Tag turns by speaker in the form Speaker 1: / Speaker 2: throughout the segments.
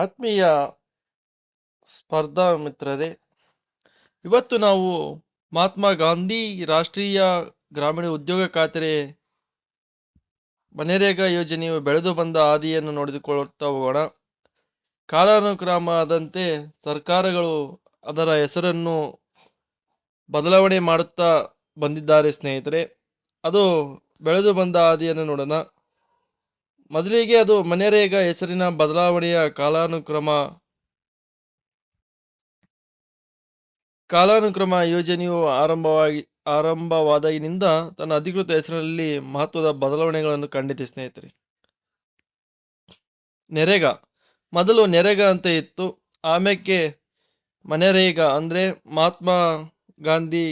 Speaker 1: ಆತ್ಮೀಯ ಸ್ಪರ್ಧಾ ಮಿತ್ರರೇ ಇವತ್ತು ನಾವು ಮಹಾತ್ಮ ಗಾಂಧಿ ರಾಷ್ಟ್ರೀಯ ಗ್ರಾಮೀಣ ಉದ್ಯೋಗ ಖಾತರಿ ಮನೆರೇಗಾ ಯೋಜನೆಯು ಬೆಳೆದು ಬಂದ ಹಾದಿಯನ್ನು ನೋಡಿಕೊಳ್ಳುತ್ತಾ ಹೋಗೋಣ ಕಾಲಾನುಕ್ರಮ ಆದಂತೆ ಸರ್ಕಾರಗಳು ಅದರ ಹೆಸರನ್ನು ಬದಲಾವಣೆ ಮಾಡುತ್ತಾ ಬಂದಿದ್ದಾರೆ ಸ್ನೇಹಿತರೆ ಅದು ಬೆಳೆದು ಬಂದ ಹಾದಿಯನ್ನು ನೋಡೋಣ ಮೊದಲಿಗೆ ಅದು ಮನೆರೇಗ ಹೆಸರಿನ ಬದಲಾವಣೆಯ ಕಾಲಾನುಕ್ರಮ ಕಾಲಾನುಕ್ರಮ ಯೋಜನೆಯು ಆರಂಭವಾಗಿ ಆರಂಭವಾದಾಗಿನಿಂದ ತನ್ನ ಅಧಿಕೃತ ಹೆಸರಿನಲ್ಲಿ ಮಹತ್ವದ ಬದಲಾವಣೆಗಳನ್ನು ಕಂಡಿದೆ ಸ್ನೇಹಿತರೆ ನೆರೆಗ ಮೊದಲು ನೆರೆಗ ಅಂತ ಇತ್ತು ಆಮೇಲೆ ಮನೆರೇಗ ಅಂದರೆ ಮಹಾತ್ಮ ಗಾಂಧಿ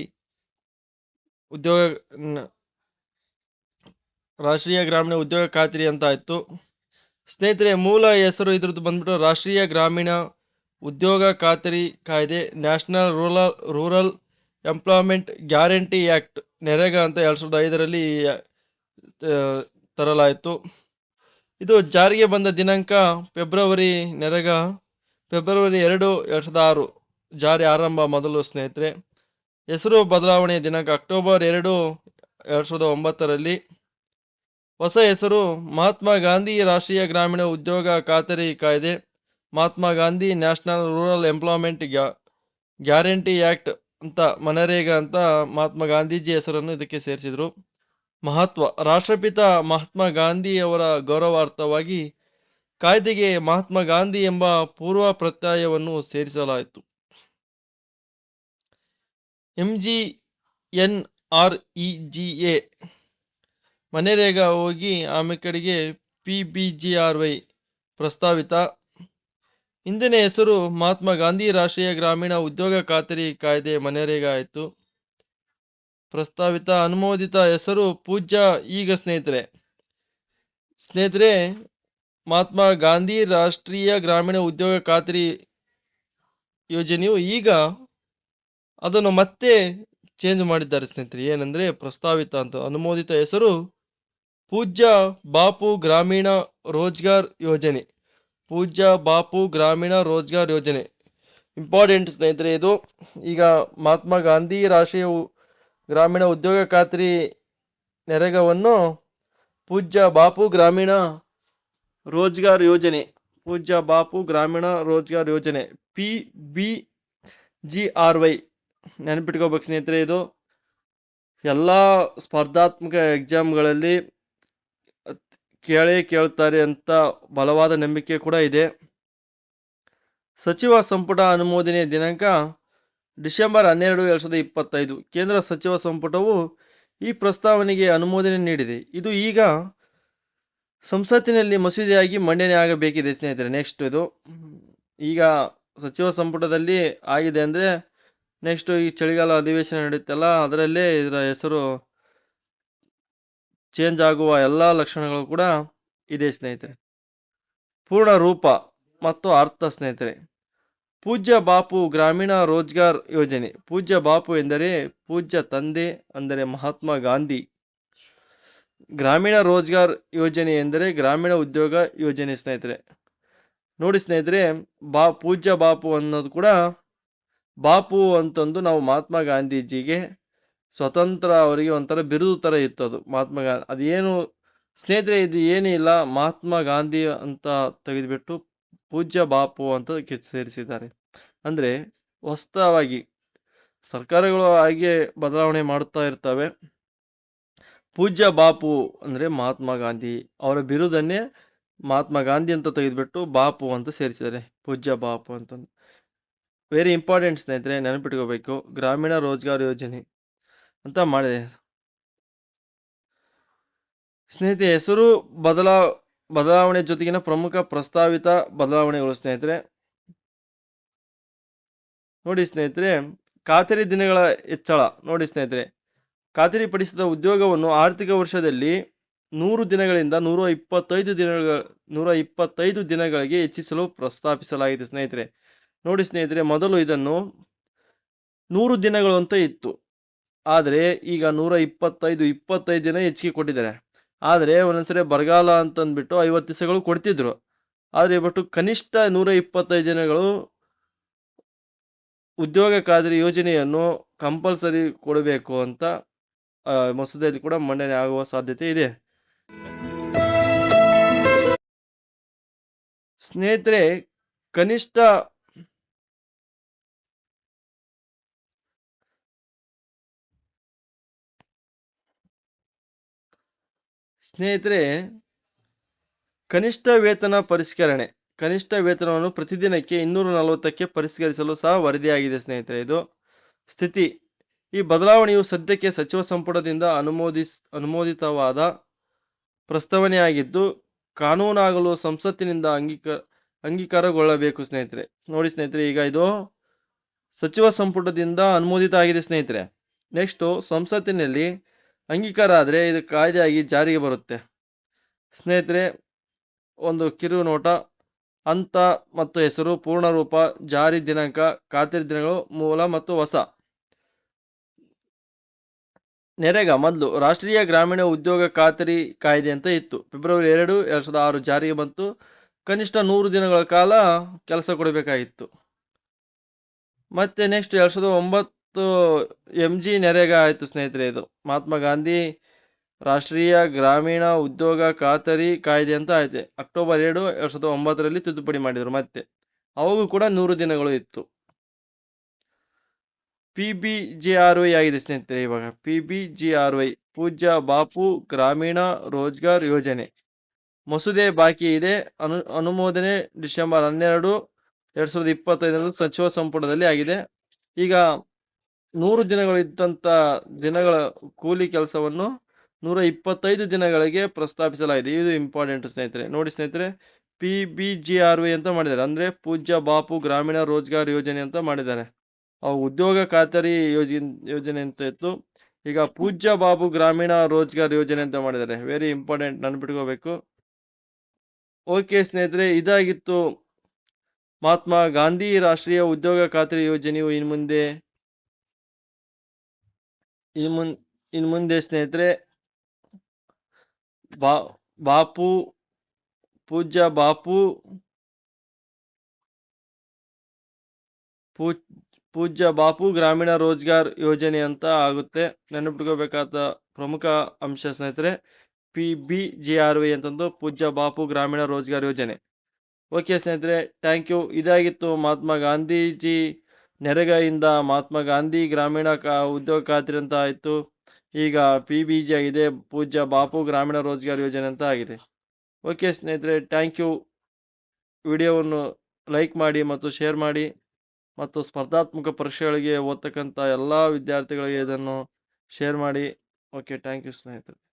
Speaker 1: ಉದ್ಯೋಗ ರಾಷ್ಟ್ರೀಯ ಗ್ರಾಮೀಣ ಉದ್ಯೋಗ ಖಾತ್ರಿ ಅಂತ ಇತ್ತು ಸ್ನೇಹಿತರೆ ಮೂಲ ಹೆಸರು ಇದ್ರದ್ದು ಬಂದ್ಬಿಟ್ಟು ರಾಷ್ಟ್ರೀಯ ಗ್ರಾಮೀಣ ಉದ್ಯೋಗ ಖಾತರಿ ಕಾಯ್ದೆ national rural rural employment guarantee act NREGA ಅಂತ ಎರಡು ಸಾವಿರದ ಐದರಲ್ಲಿ ತರಲಾಯಿತು ಇದು ಜಾರಿಗೆ ಬಂದ ದಿನಾಂಕ ಫೆಬ್ರವರಿ ನೆರೆಗ ಫೆಬ್ರವರಿ ಎರಡು ಎರಡು ಸಾವಿರದ ಆರು ಜಾರಿ ಆರಂಭ ಮೊದಲು ಸ್ನೇಹಿತರೆ ಹೆಸರು ಬದಲಾವಣೆಯ ದಿನಾಂಕ ಅಕ್ಟೋಬರ್ ಎರಡು ಎರಡು ಸಾವಿರದ ಒಂಬತ್ತರಲ್ಲಿ ಹೊಸ ಹೆಸರು ಮಹಾತ್ಮ ಗಾಂಧಿ ರಾಷ್ಟ್ರೀಯ ಗ್ರಾಮೀಣ ಉದ್ಯೋಗ ಖಾತರಿ ಕಾಯ್ದೆ Mahatma Gandhi national rural employment ಗ್ಯಾ ಗ್ಯಾರಂಟಿ ಆ್ಯಕ್ಟ್ ಅಂತ ಮನರೇಗಾ ಅಂತ ಮಹಾತ್ಮ ಗಾಂಧೀಜಿ ಹೆಸರನ್ನು ಇದಕ್ಕೆ ಸೇರಿಸಿದರು ಮಹತ್ವ ರಾಷ್ಟ್ರಪಿತ ಮಹಾತ್ಮ ಗಾಂಧಿ ಅವರ ಗೌರವಾರ್ಥವಾಗಿ ಕಾಯ್ದೆಗೆ ಮಹಾತ್ಮ ಗಾಂಧಿ ಎಂಬ ಪೂರ್ವ ಪ್ರತ್ಯಯವನ್ನು ಸೇರಿಸಲಾಯಿತು M G N R E G A MNREGA ಹೋಗಿ ಆಮೆ ಕಡೆಗೆ P B G R Y ಪ್ರಸ್ತಾವಿತ ಹಿಂದಿನ ಹೆಸರು ಮಹಾತ್ಮ ಗಾಂಧಿ ರಾಷ್ಟ್ರೀಯ ಗ್ರಾಮೀಣ ಉದ್ಯೋಗ ಖಾತರಿ ಕಾಯ್ದೆ ರೇಗ ಆಯಿತು ಪ್ರಸ್ತಾವಿತ ಅನುಮೋದಿತ ಹೆಸರು ಪೂಜ್ಯ ಈಗ ಸ್ನೇಹಿತರೆ ಸ್ನೇಹಿತರೆ ಮಹಾತ್ಮ ಗಾಂಧಿ ರಾಷ್ಟ್ರೀಯ ಗ್ರಾಮೀಣ ಉದ್ಯೋಗ ಖಾತರಿ ಯೋಜನೆಯು ಈಗ ಅದನ್ನು ಮತ್ತೆ ಚೇಂಜ್ ಮಾಡಿದ್ದಾರೆ ಸ್ನೇಹಿತರೆ ಏನಂದರೆ ಪ್ರಸ್ತಾವಿತ ಅಂತ ಅನುಮೋದಿತ ಹೆಸರು ಪೂಜ್ಯ ಬಾಪು ಗ್ರಾಮೀಣ ರೋಜ್ಗಾರ್ ಯೋಜನೆ ಪೂಜ್ಯ ಬಾಪು ಗ್ರಾಮೀಣ ರೋಜ್ಗಾರ್ ಯೋಜನೆ ಇಂಪಾರ್ಟೆಂಟ್ ಸ್ನೇಹಿತರೆ ಇದು ಈಗ ಮಹಾತ್ಮ ಗಾಂಧಿ ರಾಷ್ಟ್ರೀಯ ಗ್ರಾಮೀಣ ಉದ್ಯೋಗ ಖಾತ್ರಿ ನೆರಗವನ್ನು ಪೂಜ್ಯ ಬಾಪು ಗ್ರಾಮೀಣ ರೋಜ್ಗಾರ್ ಯೋಜನೆ ಪೂಜ್ಯ ಬಾಪು ಗ್ರಾಮೀಣ ರೋಜ್ಗಾರ್ ಯೋಜನೆ P B G R Y ನೆನಪಿಟ್ಕೋಬೇಕು ಸ್ನೇಹಿತರೆ ಇದು ಎಲ್ಲ ಸ್ಪರ್ಧಾತ್ಮಕ ಎಕ್ಸಾಮ್ಗಳಲ್ಲಿ ಕೇಳೇ ಕೇಳ್ತಾರೆ ಅಂತ ಬಲವಾದ ನಂಬಿಕೆ ಕೂಡ ಇದೆ ಸಚಿವ ಸಂಪುಟ ಅನುಮೋದನೆ ದಿನಾಂಕ ಡಿಸೆಂಬರ್ ಹನ್ನೆರಡು ಎರಡು ಸಾವಿರದ ಇಪ್ಪತ್ತೈದು ಕೇಂದ್ರ ಸಚಿವ ಸಂಪುಟವು ಈ ಪ್ರಸ್ತಾವನೆಗೆ ಅನುಮೋದನೆ ನೀಡಿದೆ ಇದು ಈಗ ಸಂಸತ್ತಿನಲ್ಲಿ ಮಸೂದೆಯಾಗಿ ಮಂಡನೆ ಆಗಬೇಕಿದೆ ಸ್ನೇಹಿತರೆ ನೆಕ್ಸ್ಟ್ ಇದು ಈಗ ಸಚಿವ ಸಂಪುಟದಲ್ಲಿ ಆಗಿದೆ ಅಂದರೆ ನೆಕ್ಸ್ಟು ಈ ಚಳಿಗಾಲ ಅಧಿವೇಶನ ನಡೆಯುತ್ತಲ್ಲ ಅದರಲ್ಲೇ ಇದರ ಹೆಸರು ಚೇಂಜ್ ಆಗುವ ಎಲ್ಲ ಲಕ್ಷಣಗಳು ಕೂಡ ಇದೆ ಸ್ನೇಹಿತರೆ ಪೂರ್ಣ ರೂಪ ಮತ್ತು ಅರ್ಥ ಸ್ನೇಹಿತರೆ ಪೂಜ್ಯ ಬಾಪು ಗ್ರಾಮೀಣ ರೋಜ್ಗಾರ್ ಯೋಜನೆ ಪೂಜ್ಯ ಬಾಪು ಎಂದರೆ ಪೂಜ್ಯ ತಂದೆ ಅಂದರೆ ಮಹಾತ್ಮ ಗಾಂಧಿ ಗ್ರಾಮೀಣ ರೋಜ್ಗಾರ್ ಯೋಜನೆ ಎಂದರೆ ಗ್ರಾಮೀಣ ಉದ್ಯೋಗ ಯೋಜನೆ ಸ್ನೇಹಿತರೆ ನೋಡಿ ಸ್ನೇಹಿತರೆ ಬಾ ಪೂಜ್ಯ ಬಾಪು ಅನ್ನೋದು ಕೂಡ ಬಾಪು ಅಂತಂದು ನಾವು ಮಹಾತ್ಮ ಗಾಂಧೀಜಿಗೆ ಸ್ವತಂತ್ರ ಅವರಿಗೆ ಒಂಥರ ಬಿರುದು ಥರ ಇತ್ತು ಅದು ಮಹಾತ್ಮ ಗಾಂಧಿ ಅದೇನು ಸ್ನೇಹಿತರೆ ಇದು ಇಲ್ಲ ಮಹಾತ್ಮ ಗಾಂಧಿ ಅಂತ ತೆಗೆದುಬಿಟ್ಟು ಪೂಜ್ಯ ಬಾಪು ಅಂತ ಸೇರಿಸಿದ್ದಾರೆ ಅಂದರೆ ಹೊಸವಾಗಿ ಸರ್ಕಾರಗಳು ಹಾಗೆ ಬದಲಾವಣೆ ಮಾಡುತ್ತಾ ಇರ್ತವೆ ಪೂಜ್ಯ ಬಾಪು ಅಂದರೆ ಮಹಾತ್ಮ ಗಾಂಧಿ ಅವರ ಬಿರುದನ್ನೇ ಮಹಾತ್ಮ ಗಾಂಧಿ ಅಂತ ತೆಗೆದುಬಿಟ್ಟು ಬಾಪು ಅಂತ ಸೇರಿಸಿದ್ದಾರೆ ಪೂಜ್ಯ ಬಾಪು ಅಂತಂದು ವೆರಿ ಇಂಪಾರ್ಟೆಂಟ್ ಸ್ನೇಹಿತರೆ ನೆನಪಿಟ್ಕೋಬೇಕು ಗ್ರಾಮೀಣ ರೋಜ್ಗಾರ್ ಯೋಜನೆ ಅಂತ ಮಾಡಿದೆ ಸ್ನೇಹಿತರೆ ಹೆಸರು ಬದಲಾ ಬದಲಾವಣೆ ಜೊತೆಗಿನ ಪ್ರಮುಖ ಪ್ರಸ್ತಾವಿತ ಬದಲಾವಣೆಗಳು ಸ್ನೇಹಿತರೆ ನೋಡಿ ಸ್ನೇಹಿತರೆ ಖಾತರಿ ದಿನಗಳ ಹೆಚ್ಚಳ ನೋಡಿ ಸ್ನೇಹಿತರೆ ಪಡಿಸಿದ ಉದ್ಯೋಗವನ್ನು ಆರ್ಥಿಕ ವರ್ಷದಲ್ಲಿ ನೂರು ದಿನಗಳಿಂದ ನೂರ ಇಪ್ಪತ್ತೈದು ದಿನಗಳ ನೂರ ಇಪ್ಪತ್ತೈದು ದಿನಗಳಿಗೆ ಹೆಚ್ಚಿಸಲು ಪ್ರಸ್ತಾಪಿಸಲಾಗಿದೆ ಸ್ನೇಹಿತರೆ ನೋಡಿ ಸ್ನೇಹಿತರೆ ಮೊದಲು ಇದನ್ನು ನೂರು ದಿನಗಳು ಅಂತ ಇತ್ತು ಆದರೆ ಈಗ ನೂರ ಇಪ್ಪತ್ತೈದು ಇಪ್ಪತ್ತೈದು ದಿನ ಹೆಚ್ಚಿಗೆ ಕೊಟ್ಟಿದ್ದಾರೆ ಆದರೆ ಒಂದೊಂದ್ಸರಿ ಬರಗಾಲ ಅಂತಂದ್ಬಿಟ್ಟು ಐವತ್ತು ದಿವಸಗಳು ಕೊಡ್ತಿದ್ರು ಆದರೆ ಬಟ್ಟು ಕನಿಷ್ಠ ನೂರ ಇಪ್ಪತ್ತೈದು ದಿನಗಳು ಉದ್ಯೋಗ ಖಾದ್ರಿ ಯೋಜನೆಯನ್ನು ಕಂಪಲ್ಸರಿ ಕೊಡಬೇಕು ಅಂತ ಮಸೂದೆಯಲ್ಲಿ ಕೂಡ ಮಂಡನೆ ಆಗುವ ಸಾಧ್ಯತೆ ಇದೆ ಸ್ನೇಹಿತರೆ ಕನಿಷ್ಠ ಸ್ನೇಹಿತರೆ ಕನಿಷ್ಠ ವೇತನ ಪರಿಷ್ಕರಣೆ ಕನಿಷ್ಠ ವೇತನವನ್ನು ಪ್ರತಿದಿನಕ್ಕೆ ಇನ್ನೂರ ನಲವತ್ತಕ್ಕೆ ಪರಿಷ್ಕರಿಸಲು ಸಹ ವರದಿಯಾಗಿದೆ ಸ್ನೇಹಿತರೆ ಇದು ಸ್ಥಿತಿ ಈ ಬದಲಾವಣೆಯು ಸದ್ಯಕ್ಕೆ ಸಚಿವ ಸಂಪುಟದಿಂದ ಅನುಮೋದಿಸ್ ಅನುಮೋದಿತವಾದ ಪ್ರಸ್ತಾವನೆಯಾಗಿದ್ದು ಕಾನೂನಾಗಲು ಸಂಸತ್ತಿನಿಂದ ಅಂಗೀಕ ಅಂಗೀಕಾರಗೊಳ್ಳಬೇಕು ಸ್ನೇಹಿತರೆ ನೋಡಿ ಸ್ನೇಹಿತರೆ ಈಗ ಇದು ಸಚಿವ ಸಂಪುಟದಿಂದ ಅನುಮೋದಿತ ಆಗಿದೆ ಸ್ನೇಹಿತರೆ ನೆಕ್ಸ್ಟು ಸಂಸತ್ತಿನಲ್ಲಿ ಅಂಗೀಕಾರ ಆದರೆ ಇದು ಕಾಯ್ದೆಯಾಗಿ ಜಾರಿಗೆ ಬರುತ್ತೆ ಸ್ನೇಹಿತರೆ ಒಂದು ಕಿರು ನೋಟ ಹಂತ ಮತ್ತು ಹೆಸರು ಪೂರ್ಣರೂಪ ಜಾರಿ ದಿನಾಂಕ ಖಾತರಿ ದಿನಗಳು ಮೂಲ ಮತ್ತು ಹೊಸ ನೆರೆಗ ಮೊದಲು ರಾಷ್ಟ್ರೀಯ ಗ್ರಾಮೀಣ ಉದ್ಯೋಗ ಖಾತರಿ ಕಾಯ್ದೆ ಅಂತ ಇತ್ತು ಫೆಬ್ರವರಿ ಎರಡು ಎರಡು ಸಾವಿರದ ಆರು ಜಾರಿಗೆ ಬಂತು ಕನಿಷ್ಠ ನೂರು ದಿನಗಳ ಕಾಲ ಕೆಲಸ ಕೊಡಬೇಕಾಗಿತ್ತು ಮತ್ತೆ ನೆಕ್ಸ್ಟ್ ಎರಡು ಸಾವಿರದ ಒಂಬತ್ತು ಮತ್ತು ಎಮ್ ಜಿ ನರೇಗಾ ಆಯಿತು ಸ್ನೇಹಿತರೆ ಇದು ಮಹಾತ್ಮ ಗಾಂಧಿ ರಾಷ್ಟ್ರೀಯ ಗ್ರಾಮೀಣ ಉದ್ಯೋಗ ಖಾತರಿ ಕಾಯ್ದೆ ಅಂತ ಆಯಿತು ಅಕ್ಟೋಬರ್ ಎರಡು ಎರಡು ಸಾವಿರದ ಒಂಬತ್ತರಲ್ಲಿ ತಿದ್ದುಪಡಿ ಮಾಡಿದರು ಮತ್ತೆ ಅವಾಗೂ ಕೂಡ ನೂರು ದಿನಗಳು ಇತ್ತು P B G R Y ಆಗಿದೆ ಸ್ನೇಹಿತರೆ ಇವಾಗ P B G R Y ಪೂಜ್ಯ ಬಾಪು ಗ್ರಾಮೀಣ ರೋಜ್ಗಾರ್ ಯೋಜನೆ ಮಸೂದೆ ಬಾಕಿ ಇದೆ ಅನು ಅನುಮೋದನೆ ಡಿಸೆಂಬರ್ ಹನ್ನೆರಡು ಎರಡು ಸಾವಿರದ ಇಪ್ಪತ್ತೈದರಂದು ಸಚಿವ ಸಂಪುಟದಲ್ಲಿ ಆಗಿದೆ ಈಗ ನೂರು ದಿನಗಳಿದ್ದಂತ ದಿನಗಳ ಕೂಲಿ ಕೆಲಸವನ್ನು ನೂರ ಇಪ್ಪತ್ತೈದು ದಿನಗಳಿಗೆ ಪ್ರಸ್ತಾಪಿಸಲಾಗಿದೆ ಇದು ಇಂಪಾರ್ಟೆಂಟ್ ಸ್ನೇಹಿತರೆ ನೋಡಿ ಸ್ನೇಹಿತರೆ P B G R V ಅಂತ ಮಾಡಿದ್ದಾರೆ ಅಂದರೆ ಪೂಜ್ಯ ಬಾಪು ಗ್ರಾಮೀಣ ರೋಜ್ಗಾರ್ ಯೋಜನೆ ಅಂತ ಮಾಡಿದ್ದಾರೆ ಉದ್ಯೋಗ ಖಾತರಿ ಯೋಜನೆ ಯೋಜನೆ ಅಂತ ಇತ್ತು ಈಗ ಪೂಜ್ಯ ಬಾಬು ಗ್ರಾಮೀಣ ರೋಜ್ಗಾರ್ ಯೋಜನೆ ಅಂತ ಮಾಡಿದ್ದಾರೆ ವೆರಿ ಇಂಪಾರ್ಟೆಂಟ್ ನೆನ್ಪಿಟ್ಕೋಬೇಕು ಓಕೆ ಸ್ನೇಹಿತರೆ ಇದಾಗಿತ್ತು ಮಹಾತ್ಮ ಗಾಂಧಿ ರಾಷ್ಟ್ರೀಯ ಉದ್ಯೋಗ ಖಾತರಿ ಯೋಜನೆಯು ಇನ್ಮುಂದೆ ಮುಂದೆ ಇನ್ನು ಇನ್ ಮುಂದೆ ಸ್ನೇಹಿತರೆ ಬಾ ಬಾಪು ಪೂಜ್ಯ ಬಾಪು ಪೂಜ್ ಪೂಜ್ಯ ಬಾಪು ಗ್ರಾಮೀಣ ರೋಜ್ಗಾರ್ ಯೋಜನೆ ಅಂತ ಆಗುತ್ತೆ ನೆನಪಿಟ್ಕೋಬೇಕಾದ ಪ್ರಮುಖ ಅಂಶ ಸ್ನೇಹಿತರೆ P B G R V ಅಂತಂದು ಪೂಜ್ಯ ಬಾಪು ಗ್ರಾಮೀಣ ರೋಜ್ಗಾರ್ ಯೋಜನೆ ಓಕೆ ಸ್ನೇಹಿತರೆ ಥ್ಯಾಂಕ್ ಯು ಇದಾಗಿತ್ತು ಮಹಾತ್ಮ ಗಾಂಧೀಜಿ ನೆರೆಗಾಯಿಂದ ಮಹಾತ್ಮ ಗಾಂಧಿ ಗ್ರಾಮೀಣ ಕಾ ಉದ್ಯೋಗ ಖಾತ್ರಿ ಅಂತ ಆಯಿತು ಈಗ ಪಿ ಬಿ ಜಿ ಆಗಿದೆ ಪೂಜ್ಯ ಬಾಪು ಗ್ರಾಮೀಣ ರೋಜ್ಗಾರ್ ಯೋಜನೆ ಅಂತ ಆಗಿದೆ ಓಕೆ ಸ್ನೇಹಿತರೆ ಥ್ಯಾಂಕ್ ಯು ವಿಡಿಯೋವನ್ನು ಲೈಕ್ ಮಾಡಿ ಮತ್ತು ಶೇರ್ ಮಾಡಿ ಮತ್ತು ಸ್ಪರ್ಧಾತ್ಮಕ ಪರೀಕ್ಷೆಗಳಿಗೆ ಓದ್ತಕ್ಕಂಥ ಎಲ್ಲ ವಿದ್ಯಾರ್ಥಿಗಳಿಗೆ ಇದನ್ನು ಶೇರ್ ಮಾಡಿ ಓಕೆ ಥ್ಯಾಂಕ್ ಯು ಸ್ನೇಹಿತರೆ